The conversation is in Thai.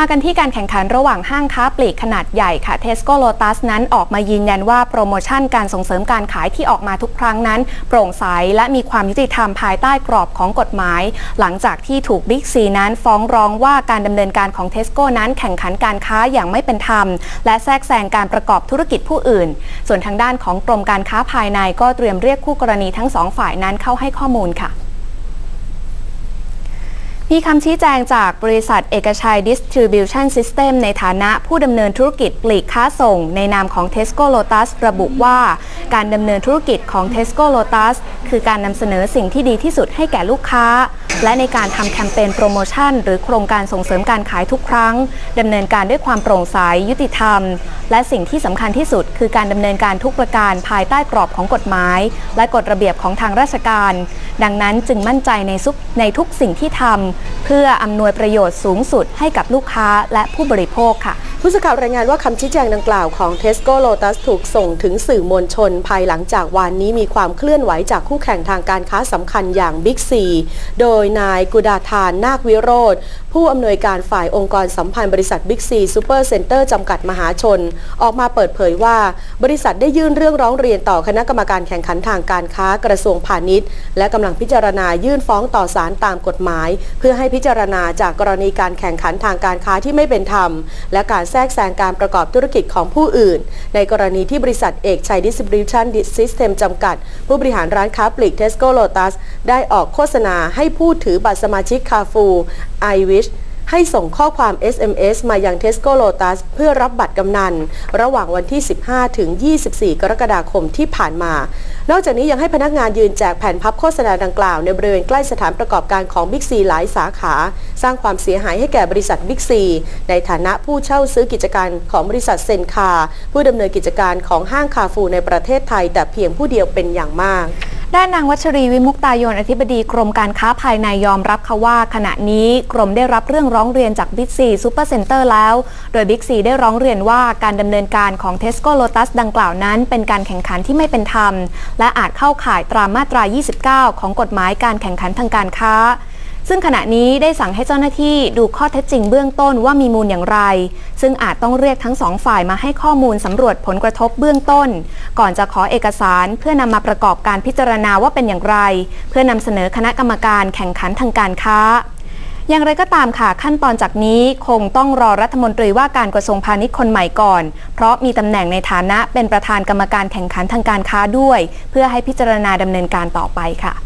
มากันที่การแข่งขันระหว่างห้างค้าปลีกขนาดใหญ่ค่ะ Tesco Lotus นั้นออกมายืนยันว่าโปรโมชั่นการส่งเสริมการขายที่ออกมาทุกครั้งนั้น โปร่งใสและมีความยุติธรรมภายใต้กรอบของกฎหมาย หลังจากที่ถูก Big C นั้นฟ้องร้องว่าการดำเนินการของ Tesco นั้นแข่งขันการค้าอย่างไม่เป็นธรรม และแทรกแซงการประกอบธุรกิจผู้อื่น ส่วนทางด้านของกรมการค้าภายในก็เตรียมเรียกคู่กรณีทั้งสองฝ่ายนั้นเข้าให้ข้อมูลค่ะ มีคำชี้แจงจากบริษัทเอกชัย Distribution System ในฐานะผู้ดำเนินธุรกิจปลีกค้าส่ง ในนามของ Tesco Lotus ระบุว่า การดำเนินธุรกิจของ Tesco Lotus คือการนำเสนอสิ่งที่ดีที่สุดให้แก่ลูกค้า และในการทำแคมเปญโปรโมชั่น หรือโครงการส่งเสริมการขายทุกครั้งดำเนินการด้วยความโปร่งใสยุติธรรม และสิ่งที่สำคัญที่สุด คือการดำเนินการทุกประการภายใต้กรอบของกฎหมาย และกฎระเบียบของทางราชการ ดังนั้นจึงมั่นใจในซุในทุกสิ่งที่ทำเพื่ออำนวยประโยชน์สูงสุดให้กับลูกค้าและผู้บริโภคค่ะผู้สื่อข่าวรายงานว่าคำชี้แจงดังกล่าวของ Tesco Lotus ถูกส่งถึงสื่อมวลชน ภายหลังจากวันนี้มีความเคลื่อนไหวจากคู่แข่งทางการค้าสำคัญอย่าง Big C โดยนายกุดาธานนาควิโรธผู้อำนวยการฝ่ายองค์กรสัมพันธ์บริษัท Big C Super Center จำกัดมหาชน ออกมาเปิดเผยว่า บริษัทได้ยื่นเรื่องร้องเรียนต่อคณะกรรมการแข่งขันทางการค้ากระทรวงพาณิชย์ และกำลังพิจารณายื่นฟ้องต่อศาลตามกฎหมาย เพื่อให้พิจารณาจากกรณีการแข่งขันทางการค้าที่ไม่เป็นธรรม และการแทรกแซงการประกอบธุรกิจของผู้อื่น ในกรณีที่บริษัทเอกชัยดิส i s t r i b u t i o n System จำกัด ผู้บริหารร้านค้าปลีกเทสโก้โลตัสได้ออกโฆษณาให้ผู้ถือบัตรสมาชิกคาฟูไอวิช ให้ส่งข้อความ SMS มายัง Tesco Lotus เพื่อรับบัตรกำนัน ระหว่างวันที่ 15 ถึง 24 กรกฎาคมที่ผ่านมา นอกจากนี้ยังให้พนักงานยืนแจกแผ่นพับโฆษณาดังกล่าวในบริเวณใกล้สถานประกอบการของ Big C หลายสาขา สร้างความเสียหายให้แก่บริษัท Big C ในฐานะผู้เช่าซื้อกิจการของบริษัทเซนคา ผู้ดำเนินกิจการของห้างคาฟูในประเทศไทย แต่เพียงผู้เดียวเป็นอย่างมาก ด้านนางวัชรีวิมุกตายนอธิบดีกรมการค้าภายในยอมรับค่ะว่า ขณะนี้กรมได้รับเรื่องร้องเรียนจากบิ๊กซีซูเปอร์เซ็นเตอร์แล้ว โดยบิ๊กซีได้ร้องเรียนว่าการดำเนินการของเทสโก้โลตัสดังกล่าวนั้น เป็นการแข่งขันที่ไม่เป็นธรรม และอาจเข้าข่ายตามมาตรา 29 ของกฎหมายการแข่งขันทางการค้า ซึ่งขณะนี้ได้สั่งให้เจ้าหน้าที่ดูข้อเท็จจริงเบื้องต้นว่ามีมูลอย่างไร ซึ่งอาจต้องเรียกทั้งสองฝ่ายมาให้ข้อมูลสำรวจผลกระทบเบื้องต้น ก่อนจะขอเอกสารเพื่อนำมาประกอบการพิจารณาว่าเป็นอย่างไร เพื่อนำเสนอคณะกรรมการแข่งขันทางการค้าอย่างไรก็ตามค่ะขั้นตอนจากนี้คงต้องรอรัฐมนตรีว่าการกระทรวงพาณิชย์คนใหม่ก่อน เพราะมีตำแหน่งในฐานะเป็นประธานกรรมการแข่งขันทางการค้าด้วย เพื่อให้พิจารณาดำเนินการต่อไปค่ะ